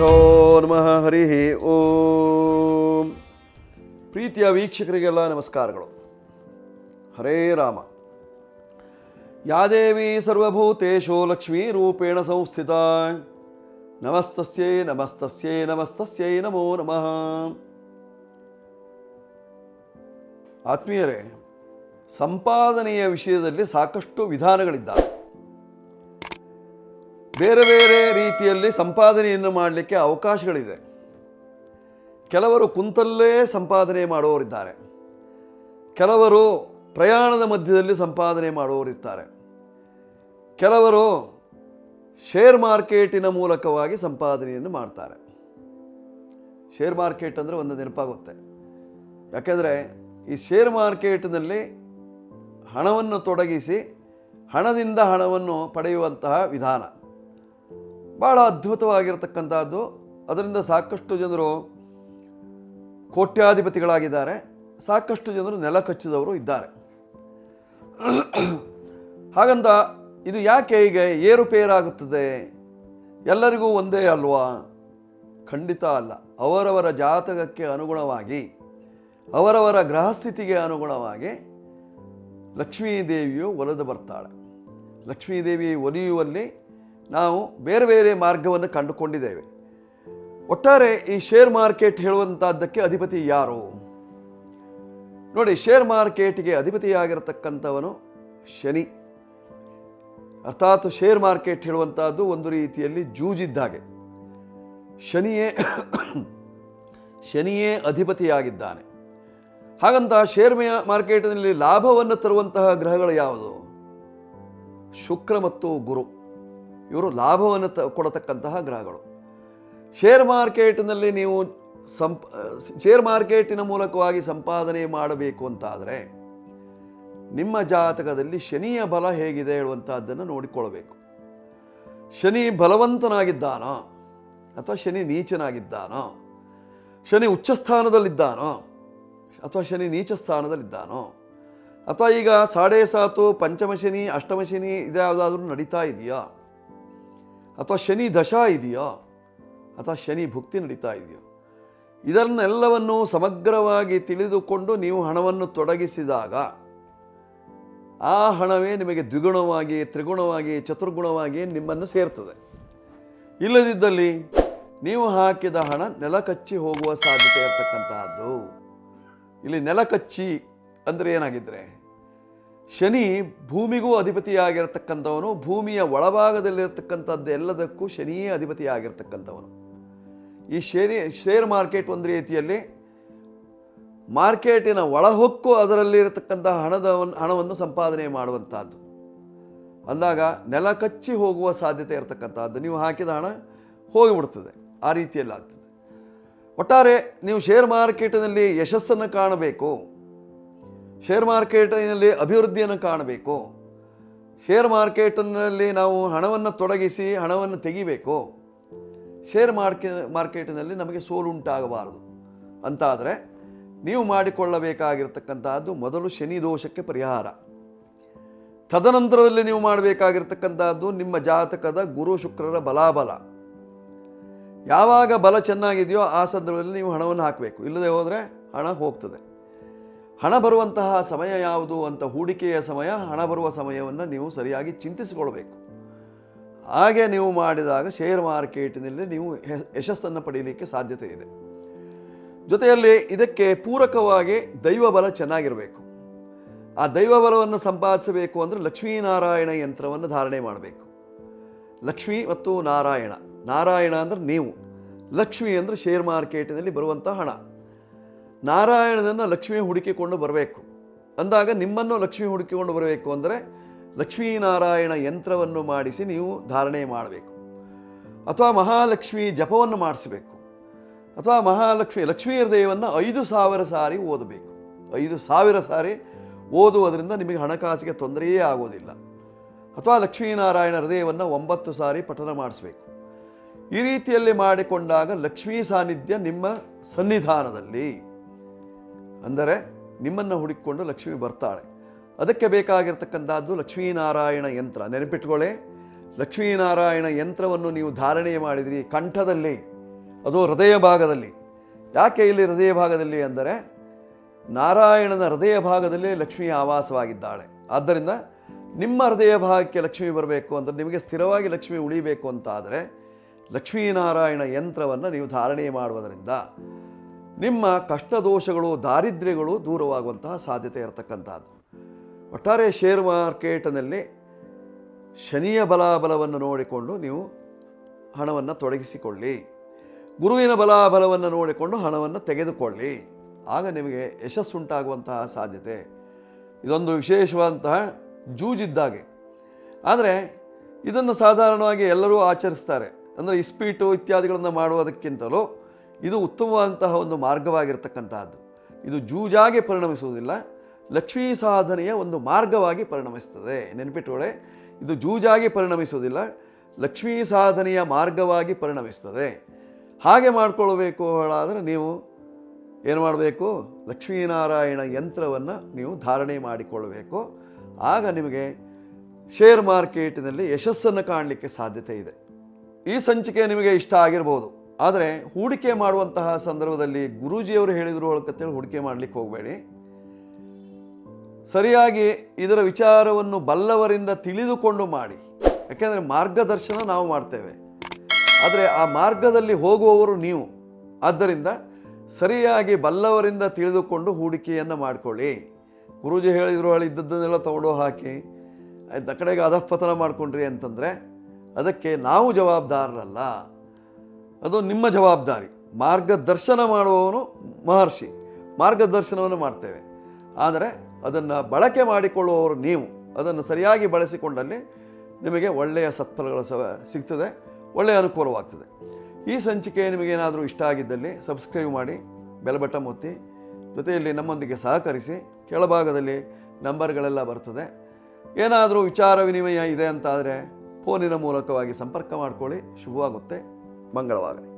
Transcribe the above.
ಶ್ರೀಗುರುಭ್ಯೋ ನಮಃ, ಹರಿ ಓಂ. ಪ್ರೀತಿಯ ವೀಕ್ಷಕರಿಗೆಲ್ಲ ನಮಸ್ಕಾರಗಳು. ಹರೇ ರಾಮ. ಯಾದೇವಿ ಸರ್ವಭೂತೇಶೋ ಲಕ್ಷ್ಮೀ ರೂಪೇಣ ಸಂಸ್ಥಿತ. ನಮಸ್ತಸ್ಯೈ ನಮಸ್ತಸ್ಯೈ ನಮಸ್ತಸ್ಯೈ, ನಮೋ ನಮಃ. ಆತ್ಮೀಯರೇ, ಸಂಪಾದನೆಯ ವಿಷಯದಲ್ಲಿ ಸಾಕಷ್ಟು ವಿಧಾನಗಳಿದ್ದಾವೆ. ಬೇರೆ ಬೇರೆ ರೀತಿಯಲ್ಲಿ ಸಂಪಾದನೆಯನ್ನು ಮಾಡಲಿಕ್ಕೆ ಅವಕಾಶಗಳಿದೆ. ಕೆಲವರು ಕುಂತಲ್ಲೇ ಸಂಪಾದನೆ ಮಾಡುವವರಿದ್ದಾರೆ ಕೆಲವರು ಪ್ರಯಾಣದ ಮಧ್ಯದಲ್ಲಿ ಸಂಪಾದನೆ ಮಾಡುವವರಿದ್ದಾರೆ ಕೆಲವರು ಶೇರ್ ಮಾರ್ಕೆಟಿನ ಮೂಲಕವಾಗಿ ಸಂಪಾದನೆಯನ್ನು ಮಾಡ್ತಾರೆ. ಶೇರ್ ಮಾರ್ಕೆಟ್ ಅಂದರೆ ಒಂದು ನೆನಪಾಗುತ್ತೆ. ಯಾಕೆಂದರೆ ಈ ಶೇರ್ ಮಾರ್ಕೆಟ್ನಲ್ಲಿ ಹಣವನ್ನು ತೊಡಗಿಸಿ ಹಣದಿಂದ ಹಣವನ್ನು ಪಡೆಯುವಂತಹ ವಿಧಾನ. ಭಾಳ ಅದ್ಭುತವಾಗಿರತಕ್ಕಂಥದ್ದು. ಅದರಿಂದ ಸಾಕಷ್ಟು ಜನರು ಕೋಟ್ಯಾಧಿಪತಿಗಳಾಗಿದ್ದಾರೆ. ಸಾಕಷ್ಟು ಜನರು ನೆಲ ಕಚ್ಚಿದವರು ಇದ್ದಾರೆ. ಹಾಗಂತ ಇದು ಯಾಕೆ ಹೀಗೆ ಏರುಪೇರಾಗುತ್ತದೆ? ಎಲ್ಲರಿಗೂ ಒಂದೇ ಅಲ್ವಾ? ಖಂಡಿತ ಅಲ್ಲ. ಅವರವರ ಜಾತಕಕ್ಕೆ ಅನುಗುಣವಾಗಿ, ಅವರವರ ಗ್ರಹಸ್ಥಿತಿಗೆ ಅನುಗುಣವಾಗಿ ಲಕ್ಷ್ಮೀದೇವಿಯು ಒಲಿದು ಬರ್ತಾಳೆ. ಲಕ್ಷ್ಮೀದೇವಿ ಒಲಿಯುವಲ್ಲಿ ನಾವು ಬೇರೆ ಬೇರೆ ಮಾರ್ಗವನ್ನು ಕಂಡುಕೊಂಡಿದ್ದೇವೆ. ಒಟ್ಟಾರೆ ಈ ಶೇರ್ ಮಾರ್ಕೆಟ್ ಹೇಳುವಂತಹದ್ದಕ್ಕೆ ಅಧಿಪತಿ ಯಾರು? ನೋಡಿ ಶೇರ್ ಮಾರ್ಕೆಟ್ಗೆ ಅಧಿಪತಿಯಾಗಿರತಕ್ಕಂಥವನು ಶನಿ. ಅರ್ಥಾತ್ ಶೇರ್ ಮಾರ್ಕೆಟ್ ಹೇಳುವಂತಹದ್ದು ಒಂದು ರೀತಿಯಲ್ಲಿ ಜೂಜಿದ್ದಾಗೆ ಶನಿಯೇ ಶನಿಯೇ ಅಧಿಪತಿಯಾಗಿದ್ದಾನೆ. ಹಾಗಂತ ಶೇರ್ ಮಾರ್ಕೆಟ್ನಲ್ಲಿ ಲಾಭವನ್ನು ತರುವಂತಹ ಗ್ರಹಗಳು ಯಾವುದು? ಶುಕ್ರ ಮತ್ತು ಗುರು. ಇವರು ಲಾಭವನ್ನು ತ ಕೊಡತಕ್ಕಂತಹ ಗ್ರಹಗಳು. ಶೇರ್ ಮಾರ್ಕೆಟ್ನಲ್ಲಿ ನೀವು ಸಂಪ್ ಶೇರ್ ಮಾರ್ಕೆಟಿನ ಮೂಲಕವಾಗಿ ಸಂಪಾದನೆ ಮಾಡಬೇಕು ಅಂತಾದರೆ, ನಿಮ್ಮ ಜಾತಕದಲ್ಲಿ ಶನಿಯ ಬಲ ಹೇಗಿದೆ ಹೇಳುವಂಥದ್ದನ್ನು ನೋಡಿಕೊಳ್ಳಬೇಕು. ಶನಿ ಬಲವಂತನಾಗಿದ್ದಾನೋ? ಅಥವಾ ಶನಿ ನೀಚನಾಗಿದ್ದಾನೋ? ಶನಿ ಉಚ್ಚ ಸ್ಥಾನದಲ್ಲಿದ್ದಾನೋ ಅಥವಾ ಶನಿ ನೀಚ ಸ್ಥಾನದಲ್ಲಿದ್ದಾನೋ ಅಥವಾ ಈಗ ಸಾಡೆ ಸಾತು, ಪಂಚಮ ಶನಿ, ಅಷ್ಟಮ ಶನಿ ಇದ್ಯಾವುದಾದ್ರೂ ನಡೀತಾ ಇದೆಯಾ? ಅಥವಾ ಶನಿ ದಶಾ ಇದೆಯೋ? ಅಥವಾ ಶನಿ ಭುಕ್ತಿ ನಡೀತಾ ಇದೆಯೋ? ಇದನ್ನೆಲ್ಲವನ್ನು ಸಮಗ್ರವಾಗಿ ತಿಳಿದುಕೊಂಡು ನೀವು ಹಣವನ್ನು ತೊಡಗಿಸಿದಾಗ, ಆ ಹಣವೇ ನಿಮಗೆ ದ್ವಿಗುಣವಾಗಿ, ತ್ರಿಗುಣವಾಗಿ, ಚತುರ್ಗುಣವಾಗಿ ನಿಮ್ಮನ್ನು ಸೇರ್ತದೆ. ಇಲ್ಲದಿದ್ದಲ್ಲಿ ನೀವು ಹಾಕಿದ ಹಣ ನೆಲ ಕಚ್ಚಿ ಹೋಗುವ ಸಾಧ್ಯತೆ ಇರತಕ್ಕಂತಹದ್ದು. ಇಲ್ಲಿ ನೆಲ ಕಚ್ಚಿ ಅಂದರೆ ಏನಾಗಿದ್ರೆ? ಶನಿ ಭೂಮಿಗೂ ಅಧಿಪತಿಯಾಗಿರತಕ್ಕಂಥವನು, ಭೂಮಿಯ ಒಳಭಾಗದಲ್ಲಿರ್ತಕ್ಕಂಥದ್ದು ಎಲ್ಲದಕ್ಕೂ ಶನಿಯೇ ಅಧಿಪತಿಯಾಗಿರ್ತಕ್ಕಂಥವನು. ಈ ಶೇರಿ ಶೇರ್ ಮಾರ್ಕೆಟ್ ಒಂದು ರೀತಿಯಲ್ಲಿ ಮಾರ್ಕೆಟಿನ ಒಳಹೊಕ್ಕು ಅದರಲ್ಲಿರತಕ್ಕಂಥ ಹಣದ ಹಣವನ್ನು ಸಂಪಾದನೆ ಮಾಡುವಂಥದ್ದು. ಅಂದಾಗ ನೆಲ ಕಚ್ಚಿ ಹೋಗುವ ಸಾಧ್ಯತೆ ಇರತಕ್ಕಂಥದ್ದು. ನೀವು ಹಾಕಿದ ಹಣ ಹೋಗಿಬಿಡ್ತದೆ, ಆ ರೀತಿಯಲ್ಲಿ ಆಗ್ತದೆ ಒಟ್ಟಾರೆ ನೀವು ಶೇರ್ ಮಾರ್ಕೆಟಿನಲ್ಲಿ ಯಶಸ್ಸನ್ನು ಕಾಣಬೇಕು. ಶೇರ್ ಮಾರ್ಕೆಟಿನಲ್ಲಿ ಅಭಿವೃದ್ಧಿಯನ್ನು ಕಾಣಬೇಕು. ಶೇರ್ ಮಾರ್ಕೆಟಿನಲ್ಲಿ ನಾವು ಹಣವನ್ನು ತೊಡಗಿಸಿ ಹಣವನ್ನು ತೆಗಿಬೇಕು. ಶೇರ್ ಮಾರ್ಕೆ ಮಾರ್ಕೆಟಿನಲ್ಲಿ ನಮಗೆ ಸೋಲುಂಟಾಗಬಾರದು ಅಂತಾದರೆ ನೀವು ಮಾಡಿಕೊಳ್ಳಬೇಕಾಗಿರ್ತಕ್ಕಂಥದ್ದು ಮೊದಲು ಶನಿ ದೋಷಕ್ಕೆ ಪರಿಹಾರ. ತದನಂತರದಲ್ಲಿ ನೀವು ಮಾಡಬೇಕಾಗಿರ್ತಕ್ಕಂಥದ್ದು ನಿಮ್ಮ ಜಾತಕದ ಗುರು ಶುಕ್ರರ ಬಲಾಬಲ. ಯಾವಾಗ ಬಲ ಚೆನ್ನಾಗಿದೆಯೋ ಆ ಸಂದರ್ಭದಲ್ಲಿ ನೀವು ಹಣವನ್ನು ಹಾಕಬೇಕು. ಇಲ್ಲದೆ ಹೋದರೆ ಹಣ ಹೋಗ್ತದೆ. ಹಣ ಬರುವಂತಹ ಸಮಯ ಯಾವುದು ಅಂತ ಹೂಡಿಕೆಯ ಸಮಯ, ಹಣ ಬರುವ ಸಮಯವನ್ನು ನೀವು ಸರಿಯಾಗಿ ಚಿಂತಿಸಿಕೊಳ್ಬೇಕು. ಹಾಗೆ ನೀವು ಮಾಡಿದಾಗ ಶೇರ್ ಮಾರ್ಕೆಟಿನಲ್ಲಿ ನೀವು ಯಶ- ಯಶಸ್ಸನ್ನು ಪಡೆಯಲಿಕ್ಕೆ ಸಾಧ್ಯತೆ ಇದೆ. ಜೊತೆಯಲ್ಲಿ ಇದಕ್ಕೆ ಪೂರಕವಾಗಿ ದೈವ ಬಲ ಚೆನ್ನಾಗಿರಬೇಕು. ಆ ದೈವ ಬಲವನ್ನು ಸಂಪಾದಿಸಬೇಕು ಅಂದರೆ ಲಕ್ಷ್ಮೀನಾರಾಯಣ ಯಂತ್ರವನ್ನು ಧಾರಣೆ ಮಾಡಬೇಕು. ಲಕ್ಷ್ಮಿ ಮತ್ತು ನಾರಾಯಣ. ನಾರಾಯಣ ಅಂದರೆ ನೀವು. ಲಕ್ಷ್ಮಿ ಅಂದರೆ ಶೇರ್ ಮಾರ್ಕೆಟಿನಲ್ಲಿ ಬರುವಂಥ ಹಣ. ನಾರಾಯಣನನ್ನು ಲಕ್ಷ್ಮಿ ಹುಡುಕಿಕೊಂಡು ಬರಬೇಕು. ಅಂದಾಗ ನಿಮ್ಮನ್ನು ಲಕ್ಷ್ಮಿ ಹುಡುಕಿಕೊಂಡು ಬರಬೇಕು ಅಂದರೆ ಲಕ್ಷ್ಮೀನಾರಾಯಣ ಯಂತ್ರವನ್ನು ಮಾಡಿಸಿ ನೀವು ಧಾರಣೆ ಮಾಡಬೇಕು. ಅಥವಾ ಮಹಾಲಕ್ಷ್ಮಿ ಜಪವನ್ನು ಮಾಡಿಸಬೇಕು. ಅಥವಾ ಮಹಾಲಕ್ಷ್ಮಿ ಲಕ್ಷ್ಮೀ ಹೃದಯವನ್ನು ಐದು ಸಾವಿರ ಸಾರಿ ಓದಬೇಕು. ಐದು ಸಾವಿರ ಸಾರಿ ಓದುವುದರಿಂದ ನಿಮಗೆ ಹಣಕಾಸಿಗೆ ತೊಂದರೆಯೇ ಆಗೋದಿಲ್ಲ. ಅಥವಾ ಲಕ್ಷ್ಮೀನಾರಾಯಣ ಹೃದಯವನ್ನು ಒಂಬತ್ತು ಸಾರಿ ಪಠನ ಮಾಡಿಸಬೇಕು. ಈ ರೀತಿಯಲ್ಲಿ ಮಾಡಿಕೊಂಡಾಗ ಲಕ್ಷ್ಮೀ ಸಾನ್ನಿಧ್ಯ ನಿಮ್ಮ ಸನ್ನಿಧಾನದಲ್ಲಿ. ಅಂದರೆ ನಿಮ್ಮನ್ನು ಹುಡುಕಿಕೊಂಡು ಲಕ್ಷ್ಮಿ ಬರ್ತಾಳೆ. ಅದಕ್ಕೆ ಬೇಕಾಗಿರ್ತಕ್ಕಂಥದ್ದು ಲಕ್ಷ್ಮೀನಾರಾಯಣ ಯಂತ್ರ. ನೆನಪಿಟ್ಕೊಳ್ಳಿ, ಲಕ್ಷ್ಮೀನಾರಾಯಣ ಯಂತ್ರವನ್ನು ನೀವು ಧಾರಣೆ ಮಾಡಿದಿರಿ ಕಂಠದಲ್ಲಿ, ಅದು ಹೃದಯ ಭಾಗದಲ್ಲಿ. ಯಾಕೆ ಇಲ್ಲಿ ಹೃದಯ ಭಾಗದಲ್ಲಿ ಅಂದರೆ, ನಾರಾಯಣನ ಹೃದಯ ಭಾಗದಲ್ಲಿ ಲಕ್ಷ್ಮಿ ಆವಾಸವಾಗಿದ್ದಾಳೆ. ಆದ್ದರಿಂದ ನಿಮ್ಮ ಹೃದಯ ಭಾಗಕ್ಕೆ ಲಕ್ಷ್ಮಿ ಬರಬೇಕು ಅಂತ ನಿಮಗೆ ಸ್ಥಿರವಾಗಿ ಲಕ್ಷ್ಮಿ ಉಳಿಬೇಕು ಅಂತಾದರೆ ಲಕ್ಷ್ಮೀನಾರಾಯಣ ಯಂತ್ರವನ್ನು ನೀವು ಧಾರಣೆ ಮಾಡುವುದರಿಂದ ನಿಮ್ಮ ಕಷ್ಟದೋಷಗಳು, ದಾರಿದ್ರ್ಯಗಳು ದೂರವಾಗುವಂತಹ ಸಾಧ್ಯತೆ ಇರತಕ್ಕಂಥದ್ದು. ಒಟ್ಟಾರೆ ಶೇರ್ ಮಾರ್ಕೆಟ್ನಲ್ಲಿ ಶನಿಯ ಬಲಾಬಲವನ್ನು ನೋಡಿಕೊಂಡು ನೀವು ಹಣವನ್ನು ತೊಡಗಿಸಿಕೊಳ್ಳಿ. ಗುರುವಿನ ಬಲಾಬಲವನ್ನು ನೋಡಿಕೊಂಡು ಹಣವನ್ನು ತೆಗೆದುಕೊಳ್ಳಿ. ಆಗ ನಿಮಗೆ ಯಶಸ್ಸುಂಟಾಗುವಂತಹ ಸಾಧ್ಯತೆ. ಇದೊಂದು ವಿಶೇಷವಾದಂತಹ ಜೂಜಿದ್ದಾಗೆ. ಆದರೆ ಇದನ್ನು ಸಾಧಾರಣವಾಗಿ ಎಲ್ಲರೂ ಆಚರಿಸ್ತಾರೆ. ಅಂದರೆ ಇಸ್ಪೀಟು ಇತ್ಯಾದಿಗಳನ್ನು ಮಾಡುವುದಕ್ಕಿಂತಲೂ ಇದು ಉತ್ತಮವಾದಂತಹ ಒಂದು ಮಾರ್ಗವಾಗಿರ್ತಕ್ಕಂತಹದ್ದು. ಇದು ಜೂಜಾಗಿ ಪರಿಣಮಿಸುವುದಿಲ್ಲ, ಲಕ್ಷ್ಮೀ ಸಾಧನೆಯ ಒಂದು ಮಾರ್ಗವಾಗಿ ಪರಿಣಮಿಸ್ತದೆ ನೆನಪಿಟ್ಟುಕೊಳ್ಳೆ, ಇದು ಜೂಜಾಗಿ ಪರಿಣಮಿಸುವುದಿಲ್ಲ, ಲಕ್ಷ್ಮೀ ಸಾಧನೆಯ ಮಾರ್ಗವಾಗಿ ಪರಿಣಮಿಸ್ತದೆ ಹಾಗೆ ಮಾಡಿಕೊಳ್ಬೇಕು ಹೇಳಾದರೆ ನೀವು ಏನು ಮಾಡಬೇಕು? ಲಕ್ಷ್ಮೀನಾರಾಯಣ ಯಂತ್ರವನ್ನು ನೀವು ಧಾರಣೆ ಮಾಡಿಕೊಳ್ಳಬೇಕು ಆಗ ನಿಮಗೆ ಶೇರ್ ಮಾರ್ಕೆಟಿನಲ್ಲಿ ಯಶಸ್ಸನ್ನು ಕಾಣಲಿಕ್ಕೆ ಸಾಧ್ಯತೆ ಇದೆ. ಈ ಸಂಚಿಕೆ ನಿಮಗೆ ಇಷ್ಟ ಆಗಿರ್ಬೋದು. ಆದರೆ ಹೂಡಿಕೆ ಮಾಡುವಂತಹ ಸಂದರ್ಭದಲ್ಲಿ ಗುರೂಜಿಯವರು ಹೇಳಿದ್ರು ಅಂತೇಳಿ ಹೂಡಿಕೆ ಮಾಡಲಿಕ್ಕೆ ಹೋಗಬೇಡಿ. ಸರಿಯಾಗಿ ಇದರ ವಿಚಾರವನ್ನು ಬಲ್ಲವರಿಂದ ತಿಳಿದುಕೊಂಡು ಮಾಡಿ. ಯಾಕೆಂದರೆ ಮಾರ್ಗದರ್ಶನ ನಾವು ಮಾಡ್ತೇವೆ. ಆದರೆ ಆ ಮಾರ್ಗದಲ್ಲಿ ಹೋಗುವವರು ನೀವು. ಆದ್ದರಿಂದ ಸರಿಯಾಗಿ ಬಲ್ಲವರಿಂದ ತಿಳಿದುಕೊಂಡು ಹೂಡಿಕೆಯನ್ನು ಮಾಡಿಕೊಳ್ಳಿ. ಗುರೂಜಿ ಹೇಳಿದ್ರು ಹೇಳಿ ಇದ್ದದ್ದನ್ನೆಲ್ಲ ತೊಗೊಂಡು ಹಾಕಿ. ಕಡೆಗೆ ಅಧಃಪತನ ಮಾಡಿಕೊಂಡ್ರಿ ಅಂತಂದರೆ ಅದಕ್ಕೆ ನಾವು ಜವಾಬ್ದಾರರಲ್ಲ. ಅದು ನಿಮ್ಮ ಜವಾಬ್ದಾರಿ. ಮಾರ್ಗದರ್ಶನ ಮಾಡುವವನು ಮಹರ್ಷಿ. ಮಾರ್ಗದರ್ಶನವನ್ನು ಮಾಡ್ತೇವೆ. ಆದರೆ ಅದನ್ನು ಬಳಕೆ ಮಾಡಿಕೊಳ್ಳುವವರು ನೀವು. ಅದನ್ನು ಸರಿಯಾಗಿ ಬಳಸಿಕೊಂಡಲ್ಲಿ ನಿಮಗೆ ಒಳ್ಳೆಯ ಸತ್ಫಲಗಳು ಸಹ ಸಿಗ್ತದೆ, ಒಳ್ಳೆಯ ಅನುಕೂಲವಾಗ್ತದೆ. ಈ ಸಂಚಿಕೆ ನಿಮಗೇನಾದರೂ ಇಷ್ಟ ಆಗಿದ್ದಲ್ಲಿ ಸಬ್ಸ್ಕ್ರೈಬ್ ಮಾಡಿ ಬೆಲಬಟ್ಟ ಒತ್ತಿ, ಜೊತೆಯಲ್ಲಿ ನಮ್ಮೊಂದಿಗೆ ಸಹಕರಿಸಿ, ಕೆಳಭಾಗದಲ್ಲಿ ನಂಬರ್ಗಳೆಲ್ಲ ಬರ್ತದೆ. ಏನಾದರೂ ವಿಚಾರ ವಿನಿಮಯ ಇದೆ ಅಂತಾದರೆ ಫೋನಿನ ಮೂಲಕವಾಗಿ ಸಂಪರ್ಕ ಮಾಡಿಕೊಳ್ಳಿ, ಶುಭವಾಗುತ್ತೆ. મંગળવારે